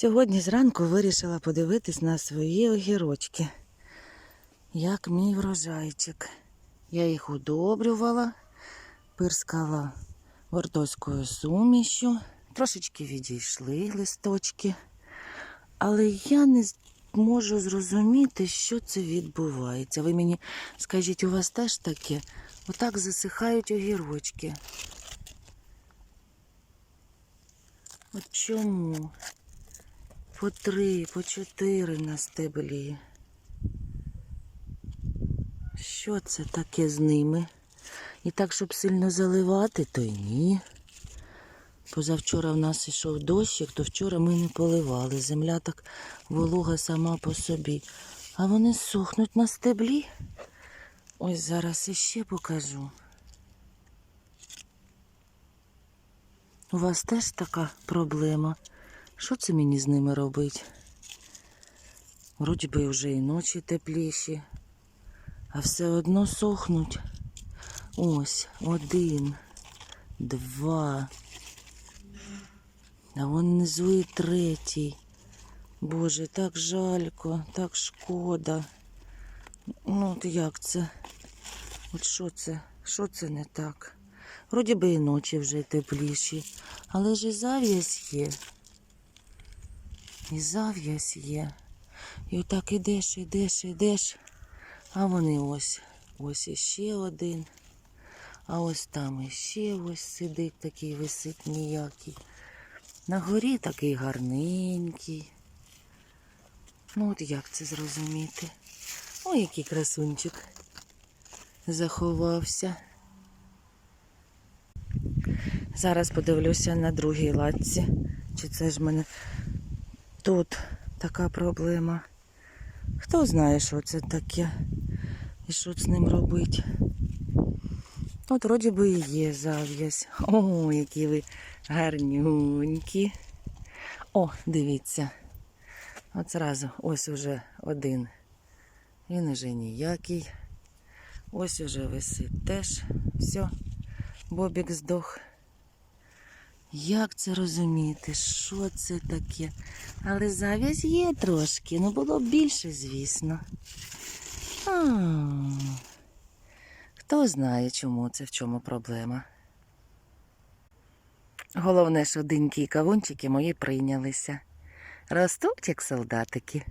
Сьогодні зранку вирішила подивитись на свої огірочки. Як мій врожайчик. Я їх удобрювала, пирскала вортоською сумішю, трошечки відійшли листочки. Але я не можу зрозуміти, що це відбувається. Ви мені скажіть, у вас теж таке? Отак засихають огірочки. От чому? По три, по чотири на стеблі. Що це таке з ними? І так, щоб сильно заливати, то й ні. Позавчора в нас йшов дощик, то вчора ми не поливали. Земля так волога сама по собі. А вони сохнуть на стеблі. Ось зараз іще покажу. У вас теж така проблема. Що це мені з ними робить? Вроді би вже і ночі тепліші, а все одно сохнуть. Ось один, два. А вон внизу і третій. Боже, так жалько, так шкода. Ну, от як це? От що це? Що це не так? Вроді би і ночі вже тепліші, але ж і зав'язь є. І зав'язь є. І отак ідеш, ідеш, ідеш. А вони ось. Ось іще один. А ось там іще ось сидить такий висить ніякий. На горі такий гарненький. Ну от як це зрозуміти? Ой, який красунчик заховався. Зараз подивлюся на другій латці. Чи це ж мене тут така проблема? Хто знає, що це таке і що з ним робить? От вроді би і є зав'язь. О, які ви гарнюнькі. О, дивіться. От зразу ось уже один. Він уже ніякий. Ось уже висить теж. Все, Бобік здох. Як це розуміти? Що це таке? Але зав'язь є трошки, ну було б більше, звісно. А, хто знає, чому це, в чому проблема. Головне, що диньки кавунчики мої прийнялися. Ростуть, як солдатики.